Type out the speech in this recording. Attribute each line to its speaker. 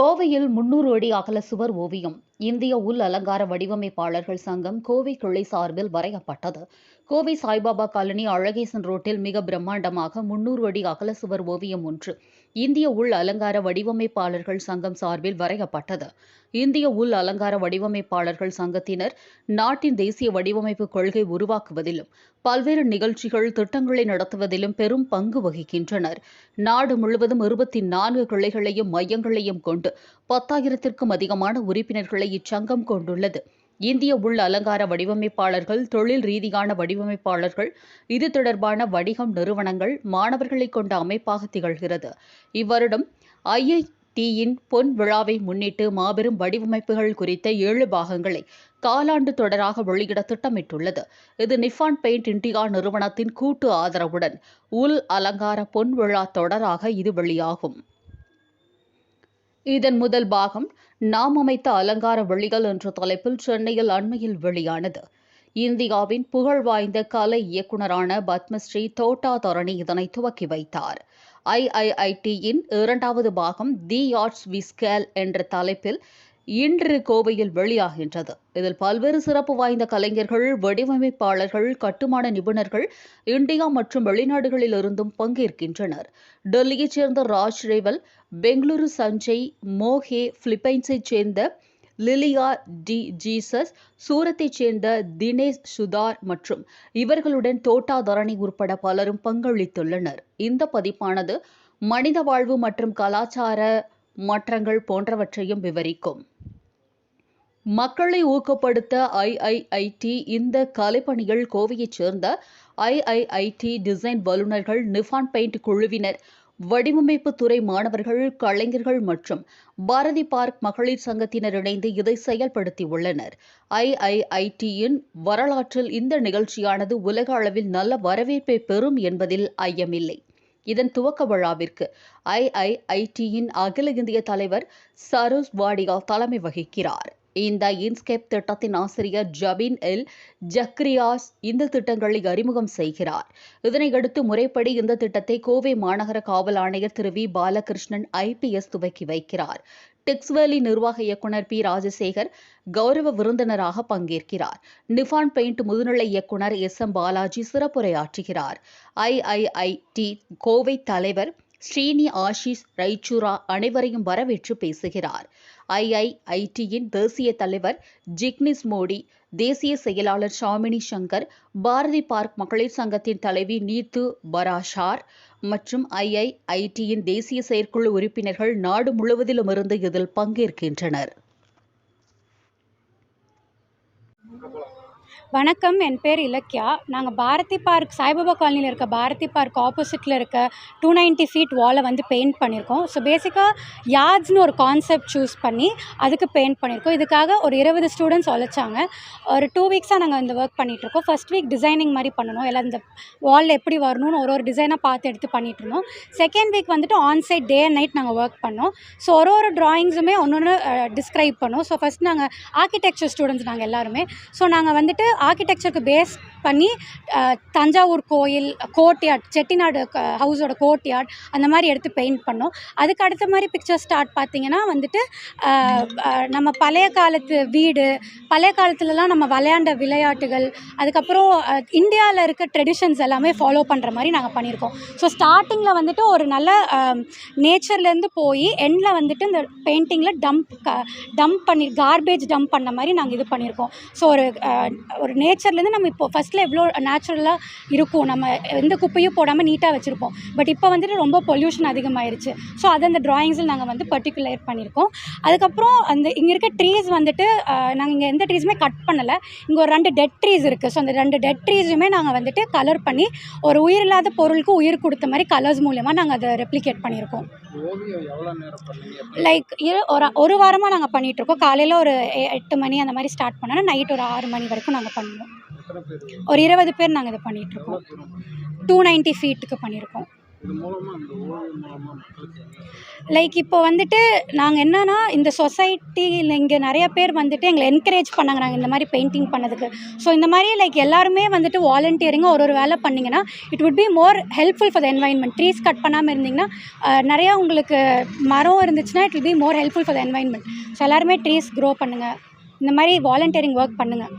Speaker 1: கோவையில் முன்னூறு அடி அகல சுவர் ஓவியம். இந்திய உள் அலங்கார வடிவமைப்பாளர்கள் சங்கம் கோவை கிளை சார்பில் வரையப்பட்டது. கோவை சாய்பாபா காலனி அழகேசன் ரோட்டில் மிக பிரம்மாண்டமாக முன்னூறு அடி அகல சுவர் ஓவியம் ஒன்று இந்திய உள் அலங்கார வடிவமைப்பாளர்கள் சங்கம் சார்பில் வரையப்பட்டது. இந்திய உள் அலங்கார வடிவமைப்பாளர்கள் சங்கத்தினர் நாட்டின் தேசிய வடிவமைப்பு கொள்கை உருவாக்குவதிலும் பல்வேறு நிகழ்ச்சிகள் திட்டங்களை நடத்துவதிலும் பெரும் பங்கு வகிக்கின்றனர். நாடு முழுவதும் இருபத்தி நான்கு கிளைகளையும் மையங்களையும் கொண்டு பத்தாயிரத்திற்கும் அதிகமான உறுப்பினர்களை இச்சங்கம் கொண்டுள்ளது. இந்திய உள் அலங்கார வடிவமைப்பாளர்கள் தொழில் ரீதியான வடிவமைப்பாளர்கள் இது தொடர்பான வணிகம் நிறுவனங்கள் மாணவர்களை கொண்ட அமைப்பாக திகழ்கிறது. இவ்வருடம் ஐஐடியின் பொன் விழாவை முன்னிட்டு மாபெரும் வடிவமைப்புகள் குறித்த ஏழு பாகங்களை காலாண்டு தொடராக வெளியிட திட்டமிட்டுள்ளது. இது நிஃபான் பெயிண்ட் இண்டியா நிறுவனத்தின் கூட்டு ஆதரவுடன் உள் அலங்கார பொன் விழா தொடராக இது வெளியாகும். இதன் முதல் பாகம் நாம் அமைத்த அலங்கார வெளிகள் என்ற தலைப்பில் சென்னையில் அண்மையில் வெளியானது. இந்தியாவின் புகழ் வாய்ந்த கலை இயக்குனரான பத்மஸ்ரீ தோட்டா தரணி இதனை துவக்கி வைத்தார். ஐஐஐடியின் இரண்டாவது பாகம் தி ஆர்ட்ஸ் விஸ்கேல் என்ற தலைப்பில் இன்று கோவையில் வெளியாகின்றது. இதில் பல்வேறு சிறப்பு வாய்ந்த கலைஞர்கள் வடிவமைப்பாளர்கள் கட்டுமான நிபுணர்கள் இந்தியா மற்றும் வெளிநாடுகளில் இருந்தும் பங்கேற்கின்றனர். டெல்லியைச் சேர்ந்த ராஜ் ரேவல் பெங்களூரு சஞ்சய் மோஹே பிலிப்பைன்ஸைச் சேர்ந்த லிலியா டி ஜீசஸ் சூரத்தைச் சேர்ந்த தினேஷ் சுதார் மற்றும் இவர்களுடன் தோட்டா தரணி உட்பட பலரும் பங்களித்துள்ளனர். இந்த பதிப்பானது மனித வாழ்வு மற்றும் கலாச்சார மாற்றங்கள் போன்றவற்றையும் விவரிக்கும். மக்களை ஊக்கப்படுத்த ஐஐஐடி இந்த கலைப்பணிகள் கோவையைச் சேர்ந்த ஐஐஐடி டிசைன் வல்லுநர்கள் நிஃபான் பெயிண்ட் குழுவினர் வடிவமைப்பு துறை மாணவர்கள் கலைஞர்கள் மற்றும் பாரதி பார்க் மகளிர் சங்கத்தினர் இணைந்து இதை செயல்படுத்தியுள்ளனர். ஐஐஐடியின் வரலாற்றில் இந்த நிகழ்ச்சியானது உலக அளவில் நல்ல வரவேற்பை பெறும் என்பதில் ஐயமில்லை. இதன் துவக்க விழாவிற்கு ஐஐஐடியின் அகில இந்திய தலைவர் சரோஸ் வாடியா தலைமை வகிக்கிறார். இந்த இன்ஸ்கேப் திட்டத்தின் ஆசிரியர் ஜபின் எல் ஜக்ரியாஸ் இந்த திட்டங்களை அறிமுகம் செய்கிறார். இதனையடுத்து முறைப்படி இந்த திட்டத்தை கோவை மாநகர காவல் ஆணையர் திரு வி. பாலகிருஷ்ணன் ஐபிஎஸ் துவக்கி வைக்கிறார். டெக்ஸ்வேலி நிர்வாக இயக்குனர் பி. ராஜசேகர் கௌரவ விருந்தினராக பங்கேற்கிறார். நிஃபான் பெயிண்ட் முதுநிலை இயக்குனர் எஸ். எம். பாலாஜி சிறப்புரையாற்றுகிறார். ஐஐஐடி கோவை தலைவர் ஸ்ரீனி ஆஷிஷ் ரைச்சூரா அனைவரையும் வரவேற்று பேசுகிறார். ஐஐஐடியின் தேசிய தலைவர் ஜிக்னிஸ் மோடி தேசிய செயலாளர் ஷாமினி சங்கர் பாரதி பார்க் மகளிர் சங்கத்தின் தலைவி நீத்து பராஷார் மற்றும் ஐஐஐடியின் தேசிய செயற்குழு உறுப்பினர்கள் நாடு முழுவதிலுமிருந்து இதில் பங்கேற்கின்றனர்.
Speaker 2: வணக்கம் என் பேர் இலக்கியா. நாங்கள் பாரதி பார்க் சாய்பாபா காலனியில் இருக்க பாரதி பார்க் ஆப்போசிட்டில் இருக்க டூ நைன்ட்டி ஃபீட் வாலை வந்து பெயிண்ட் பண்ணியிருக்கோம் ஸோ பேசிக்காக யார்ட்ஸ்னு ஒரு கான்செப்ட் சூஸ் பண்ணி அதுக்கு பெயிண்ட் பண்ணியிருக்கோம் இதுக்காக ஒரு இருபது ஸ்டூடெண்ட்ஸ் உழைச்சாங்க ஒரு டூ வீக்ஸாக நாங்கள் இந்த ஒர்க் பண்ணிகிட்ருக்கோம் ஃபஸ்ட் வீக் டிசைனிங் மாதிரி பண்ணணும். எல்லாம் இந்த வாலில் எப்படி வரணும்னு ஒரு ஒரு டிசைனாக பார்த்து எடுத்து பண்ணிட்டு இருந்தோம் செகண்ட் வீக் வந்துட்டு on site day and night நாங்கள் ஒர்க் பண்ணோம். ஸோ ஒரு ஒரு ட்ராயிங்ஸுமே ஒன்று ஒன்று டிஸ்கிரைப் பண்ணோம். ஸோ ஃபஸ்ட் நாங்கள் ஆர்கிடெக்சர் ஸ்டூடெண்ட்ஸ் நாங்கள் எல்லாருமே. ஸோ நாங்கள் வந்துட்டு ஆர்கிடெக்சருக்கு பேஸ் பண்ணி தஞ்சாவூர் கோயில் கோர்ட்யார்ட் செட்டிநாடு ஹவுஸோட கோர்ட்யார்ட் அந்த மாதிரி எடுத்து பெயிண்ட் பண்ணோம். அதுக்கு அடுத்த மாதிரி பிக்சர் ஸ்டார்ட் பார்த்தீங்கன்னா வந்துட்டு நம்ம பழைய காலத்து வீடு பழைய காலத்துலலாம் நம்ம விளையாண்ட விளையாட்டுகள் அதுக்கப்புறம் இந்தியாவில் இருக்க ட்ரெடிஷன்ஸ் எல்லாமே ஃபாலோ பண்ணுற மாதிரி நாங்கள் பண்ணியிருக்கோம். ஸோ ஸ்டார்டிங்கில் வந்துட்டு ஒரு நல்ல நேச்சர்லேருந்து போய் எண்டில் வந்துட்டு இந்த பெயிண்டிங்கில் டம்ப் டம்ப் பண்ணி கார்பேஜ் டம்ப் பண்ண மாதிரி நாங்கள் இது பண்ணியிருக்கோம். ஸோ ஒரு ஒரு நேச்சர்லேருந்து நம்ம இப்போ ஃபஸ்ட்டில் எவ்வளோ நேச்சுரலாக இருக்கும். நம்ம எந்த குப்பையும் போடாமல் நீட்டாக வச்சுருப்போம். பட் இப்போ வந்துட்டு ரொம்ப பொல்யூஷன் அதிகமாயிருச்சு. ஸோ அதை அந்த ட்ராயிங்ஸில் நாங்கள் வந்து பர்டிகுலர் பண்ணியிருக்கோம். அதுக்கப்புறம் அந்த இங்கே இருக்க ட்ரீஸ் வந்துட்டு நாங்கள் இங்கே எந்த ட்ரீஸுமே கட் பண்ணலை. இங்கே ஒரு ரெண்டு டெட் ட்ரீஸ் இருக்குது ஸோ அந்த ரெண்டு டெட் ட்ரீஸுமே நாங்கள் வந்துட்டு கலர் பண்ணி ஒரு உயிர் இல்லாத பொருளுக்கு உயிர் கொடுத்த மாதிரி கலர்ஸ் மூலயமா நாங்கள் அதை ரெப்ளிகேட் பண்ணியிருக்கோம். லைக் ஒரு ஒரு வாரமாக நாங்கள் பண்ணிகிட்ருக்கோம் காலையில் ஒரு எ- எட்டு மணி அந்த மாதிரி ஸ்டார்ட் பண்ணோன்னா நைட் ஒரு ஆறு மணி வரைக்கும் நாங்கள்
Speaker 3: பேர்
Speaker 2: ஒரு இருபது பேர் நாங்கள் இதை பண்ணிகிட்ருக்கோம் டூ நைன்ட்டி ஃபீட்டுக்கு பண்ணியிருக்கோம். லைக் இப்போ வந்துட்டு நாங்கள் என்னன்னா இந்த சொசைட்டியில் இங்கே நிறைய பேர் வந்துட்டு எங்களை என்கரேஜ் பண்ணாங்க நாங்கள் இந்த மாதிரி பெயிண்டிங் பண்ணதுக்கு. ஸோ இந்த மாதிரி லைக் எல்லாருமே வந்துட்டு வாலண்டியரிங்காக ஒரு ஒரு வேலை பண்ணிங்கன்னா it would be more helpful for the environment trees cut பண்ணாமல் இருந்தீங்கன்னா நிறையா உங்களுக்கு மரம் இருந்துச்சுன்னா it will be more helpful for the environment so எல்லாருமே ட்ரீஸ் க்ரோ பண்ணுங்கள் இந்த மாதிரி வாலண்டியரிங் ஒர்க் பண்ணுங்கள்